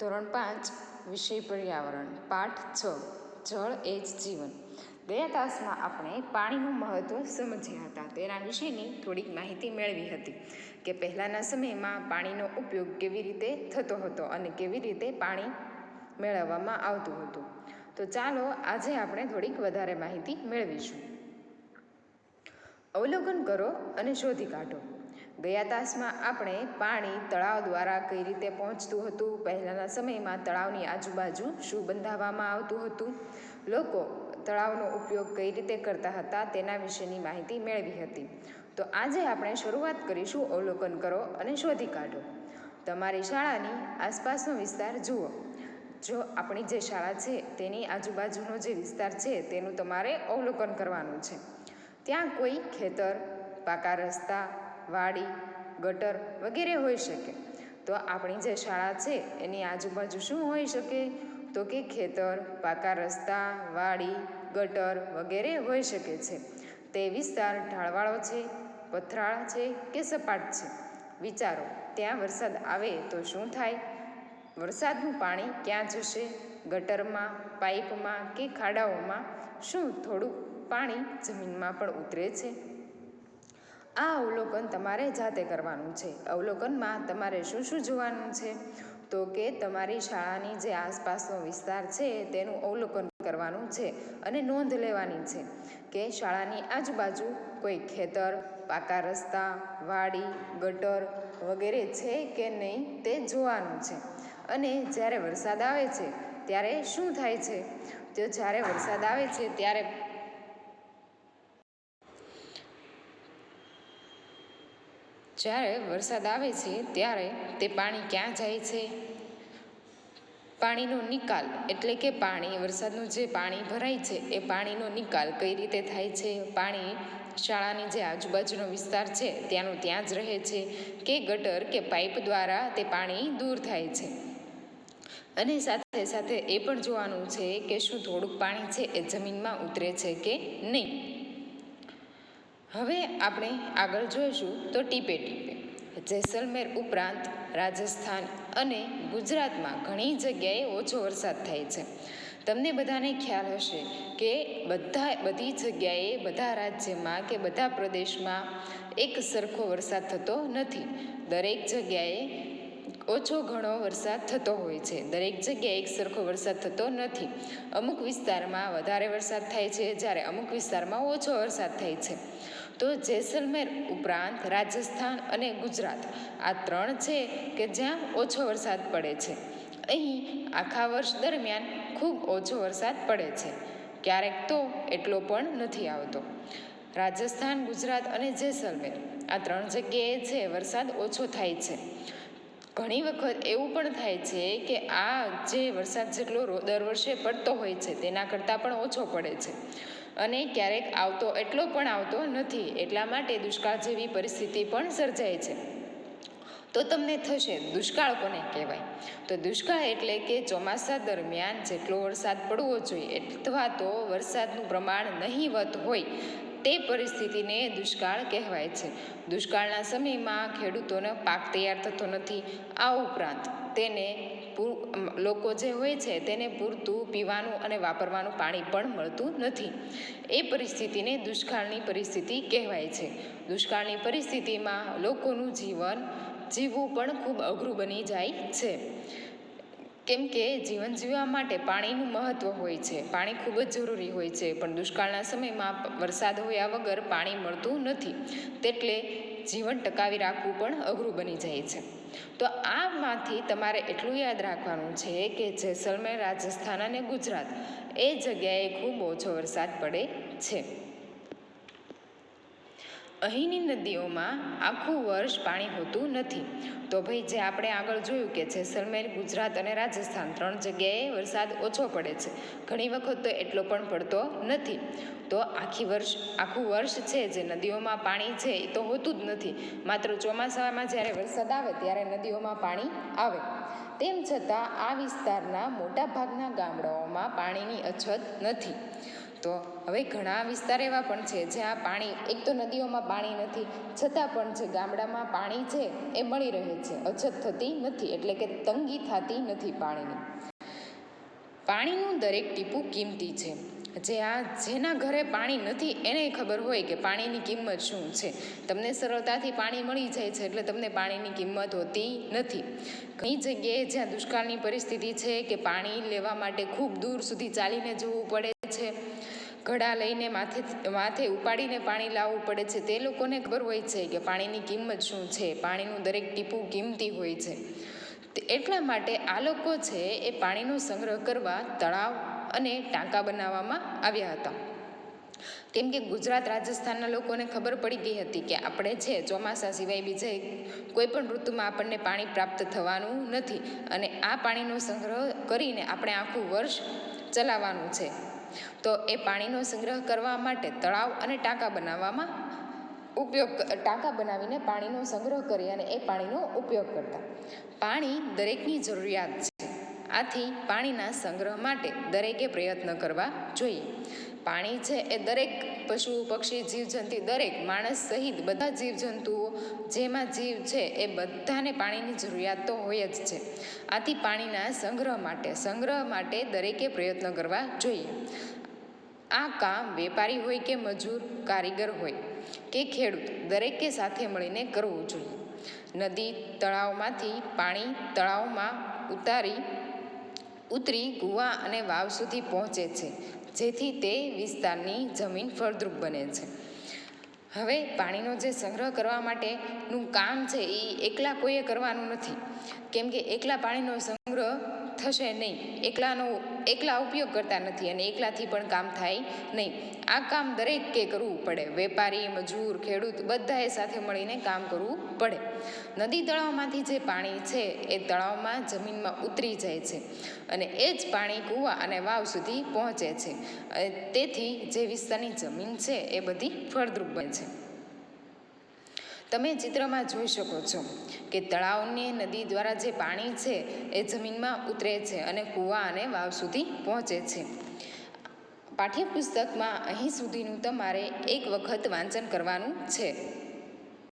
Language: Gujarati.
ધોરણ પાંચ, વિષય પર્યાવરણ, પાઠ છ, જળ એ જ જીવન. ગયા તાસમાં આપણે પાણીનું મહત્ત્વ સમજ્યા હતા. તેના વિશેની થોડીક માહિતી મેળવી હતી કે પહેલાંના સમયમાં પાણીનો ઉપયોગ કેવી રીતે થતો હતો અને કેવી રીતે પાણી મેળવવામાં આવતું હતું. તો ચાલો આજે આપણે થોડીક વધારે માહિતી મેળવીશું. અવલોકન કરો અને શોધી કાઢો. ગયા તાસમાં આપણે પાણી તળાવ દ્વારા કઈ રીતે પહોંચતું હતું? પહેલાંના સમયમાં તળાવની આજુબાજુ શું બંધાવવામાં આવતું હતું? લોકો તળાવનો ઉપયોગ કઈ રીતે કરતા હતા? તેના વિશેની માહિતી મેળવી હતી. તો આજે આપણે શરૂઆત કરીશું અવલોકન કરો અને શોધી કાઢો. તમારી શાળાની આસપાસનો વિસ્તાર જુઓ. જો આપણી જે શાળા છે, તેની આજુબાજુનો જે વિસ્તાર છે, તેનું તમારે અવલોકન કરવાનું છે. ત્યાં કોઈ ખેતર, પાકા રસ્તા વાડી, ગટર વગેરે હોઈ શકે. તો આપણી જે શાળા છે, એની આજુબાજુ શું હોઈ શકે? તો કે ખેતર, પાકા રસ્તા, વાડી, ગટર વગેરે હોઈ શકે છે. તે વિસ્તાર ઢાળવાળો છે, પથરાળ છે કે સપાટ છે? વિચારો, ત્યાં વરસાદ આવે તો શું થાય? વરસાદનું પાણી ક્યાં જશે? ગટરમાં, પાઇપમાં કે ખાડાઓમાં? શું થોડુંક પાણી જમીનમાં પણ ઉતરે છે? આ અવલોકન તમારે જાતે કરવાનું છે. અવલોકનમાં તમારે શું શું જોવાનું છે? તો કે તમારી શાળાની જે આસપાસનો વિસ્તાર છે, તેનું અવલોકન કરવાનું છે અને નોંધ લેવાની છે કે શાળાની આજુબાજુ કોઈ ખેતર, પાકા રસ્તા, વાડી, ગટર વગેરે છે કે નહીં તે જોવાનું છે. અને જ્યારે વરસાદ આવે છે, ત્યારે શું થાય છે? તો જ્યારે વરસાદ આવે છે, ત્યારે જ્યારે વરસાદ આવે છે, ત્યારે તે પાણી ક્યાં જાય છે? પાણીનો નિકાલ, એટલે કે પાણી, વરસાદનું જે પાણી ભરાય છે, એ પાણીનો નિકાલ કઈ રીતે થાય છે? પાણી શાળાની જે આજુબાજુનો વિસ્તાર છે, ત્યાંનું ત્યાં જ રહે છે કે ગટર કે પાઇપ દ્વારા તે પાણી દૂર થાય છે? અને સાથે સાથે એ પણ જોવાનું છે કે શું થોડુંક પાણી છે એ જમીનમાં ઉતરે છે કે નહીં? હવે આપણે આગળ જોઈશું તો ટીપે ટીપે. જેસલમેર ઉપરાંત રાજસ્થાન અને ગુજરાતમાં ઘણી જગ્યાએ ઓછો વરસાદ થાય છે. તમને બધાને ખ્યાલ હશે કે બધા, બધી જગ્યાએ બધા રાજ્યમાં કે બધા પ્રદેશમાં એક સરખો વરસાદ થતો નથી. દરેક જગ્યાએ ઓછો ઘણો વરસાદ થતો હોય છે. દરેક જગ્યાએ એક સરખો વરસાદ થતો નથી. અમુક વિસ્તારમાં વધારે વરસાદ થાય છે, જ્યારે અમુક વિસ્તારમાં ઓછો વરસાદ થાય છે. તો જેસલમેર ઉપરાંત રાજસ્થાન અને ગુજરાત આ ત્રણ છે કે જ્યાં ઓછો વરસાદ પડે છે. અહીં આખા વર્ષ દરમિયાન ખૂબ ઓછો વરસાદ પડે છે. ક્યારેક તો એટલો પણ નથી આવતો. રાજસ્થાન, ગુજરાત અને જેસલમેર આ ત્રણ જગ્યાએ છે વરસાદ ઓછો થાય છે. ઘણી વખત એવું પણ થાય છે કે આ જે વરસાદ જેટલો દર વર્ષે પડતો હોય છે, તેના કરતાં પણ ઓછો પડે છે. અને ક્યારેક આવતો એટલો પણ આવતો નથી, એટલા માટે દુષ્કાળ જેવી પરિસ્થિતિ પણ સર્જાય છે. તો તમને થશે દુષ્કાળ કોને કહેવાય? તો દુષ્કાળ એટલે કે ચોમાસા દરમિયાન જેટલો વરસાદ પડવો જોઈએ, અથવા તો વરસાદનું પ્રમાણ નહીવત હોય તે પરિસ્થિતિને દુષ્કાળ કહેવાય છે. દુષ્કાળના સમયમાં ખેડૂતોનો પાક તૈયાર થતો નથી. આ ઉપરાંત તેને લોકો જે હોય છે તેને પૂરતું પીવાનું અને વાપરવાનું પાણી પણ મળતું નથી. એ પરિસ્થિતિને દુષ્કાળની પરિસ્થિતિ કહેવાય છે. દુષ્કાળની પરિસ્થિતિમાં લોકોનું જીવન જીવવું પણ ખૂબ અઘરું બની જાય છે. કેમ કે જીવન જીવવા માટે પાણીનું મહત્ત્વ હોય છે. પાણી ખૂબ જ જરૂરી હોય છે, પણ દુષ્કાળના સમયમાં વરસાદ હોયા વગર પાણી મળતું નથી. તેટલે જીવન ટકાવી રાખવું પણ અઘરું બની જાય છે. તો આમાંથી તમારે એટલું યાદ રાખવાનું છે કે જેસલમેર રાજસ્થાન અને ગુજરાત, એ જગ્યાએ ખૂબ ઓછો વરસાદ પડે છે. અહીંની નદીઓમાં આખું વર્ષ પાણી હોતું નથી. તો ભાઈ, જે આપણે આગળ જોયું કે જેસલમેર ગુજરાત અને રાજસ્થાન ત્રણ જગ્યાએ વરસાદ ઓછો પડે છે. ઘણી વખત તો એટલો પણ પડતો નથી. તો આખી વર્ષ, આખું વર્ષ છે જે નદીઓમાં પાણી છે એ તો હોતું જ નથી. માત્ર ચોમાસામાં જ્યારે વરસાદ આવે ત્યારે નદીઓમાં પાણી આવે. તેમ છતાં આ વિસ્તારના મોટા ભાગના ગામડાઓમાં પાણીની અછત નથી. તો હવે ઘણા વિસ્તાર એવા પણ છે જ્યાં પાણી, એક તો નદીઓમાં પાણી નથી, છતાં પણ જે ગામડામાં પાણી છે એ મળી રહે છે, અછત થતી નથી, એટલે કે તંગી થતી નથી પાણીની. પાણીનું દરેક ટીપું કિંમતી છે. જે આ, જેના ઘરે પાણી નથી, એને ખબર હોય કે પાણીની કિંમત શું છે. તમને સરળતાથી પાણી મળી જાય છે, એટલે તમને પાણીની કિંમત હોતી નથી. ઘણી જગ્યાએ જ્યાં દુષ્કાળની પરિસ્થિતિ છે કે પાણી લેવા માટે ખૂબ દૂર સુધી ચાલીને જવું પડે છે. ઘડા લઈને માથે માથે ઉપાડીને પાણી લાવવું પડે છે. તે લોકોને ખબર હોય છે કે પાણીની કિંમત શું છે. પાણીનું દરેક ટીપું કિંમતી હોય છે. એટલા માટે આ લોકો છે એ પાણીનો સંગ્રહ કરવા તળાવ અને ટાંકા બનાવવામાં આવ્યા હતા. કેમ કે ગુજરાત રાજસ્થાનના લોકોને ખબર પડી ગઈ હતી કે આપણે છે ચોમાસા સિવાય બીજે કોઈ પણ ઋતુમાં આપણને પાણી પ્રાપ્ત થવાનું નથી. અને આ પાણીનો સંગ્રહ કરીને આપણે આખું વર્ષ ચલાવવાનું છે. તો એ પાણીનો સંગ્રહ કરવા માટે તળાવ અને ટાંકા બનાવવામાં ઉપયોગ ટાંકા બનાવીને પાણીનો સંગ્રહ કરી અને એ પાણીનો ઉપયોગ કરતા. પાણી દરેકની જરૂરિયાત છે. આથી પાણીના સંગ્રહ માટે દરેકે પ્રયત્ન કરવા જોઈએ. પાણી છે એ દરેક પશુ, પક્ષી, જીવજંતુ, દરેક માણસ સહિત બધા જીવજંતુઓ જેમાં જીવ છે એ બધાને પાણીની જરૂરિયાત તો હોય જ છે. આથી પાણીના સંગ્રહ માટે સંગ્રહ માટે દરેકે પ્રયત્ન કરવા જોઈએ. આ કામ વેપારી હોય કે મજૂર, કારીગર હોય કે ખેડૂત, દરેકે સાથે મળીને કરવું જોઈએ. નદી, તળાવમાંથી પાણી તળાવમાં ઉતારી, ઉતરી કૂવા અને વાવ સુધી પહોંચે છે, જેથી તે વિસ્તારની જમીન ફળદ્રુપ બને છે. હવે પાણીનો જે સંગ્રહ કરવા માટેનું કામ છે એ એકલા કોઈએ કરવાનું નથી. કેમ કે એકલા પાણીનો સંગ્રહ થશે નહીં. એકલાનો, એકલા ઉપયોગ કરતા નથી અને એકલાથી પણ કામ થાય નહીં. આ કામ દરેકે કરવું પડે. વેપારી, મજૂર, ખેડૂત બધાએ સાથે મળીને કામ કરવું પડે. નદી તળાવમાંથી જે પાણી છે એ તળાવમાં જમીનમાં ઉતરી જાય છે અને એ જ પાણી કૂવા અને વાવ સુધી પહોંચે છે. તેથી જે વિસ્તારની જમીન છે એ બધી ફળદ્રુપ બને છે. તમે ચિત્રમાં જોઈ શકો છો કે તળાવની નદી દ્વારા જે પાણી છે એ જમીનમાં ઉતરે છે અને કૂવા અને વાવ સુધી પહોંચે છે. પાઠ્યપુસ્તકમાં અહીં સુધીનું તમારે એક વખત વાંચન કરવાનું છે.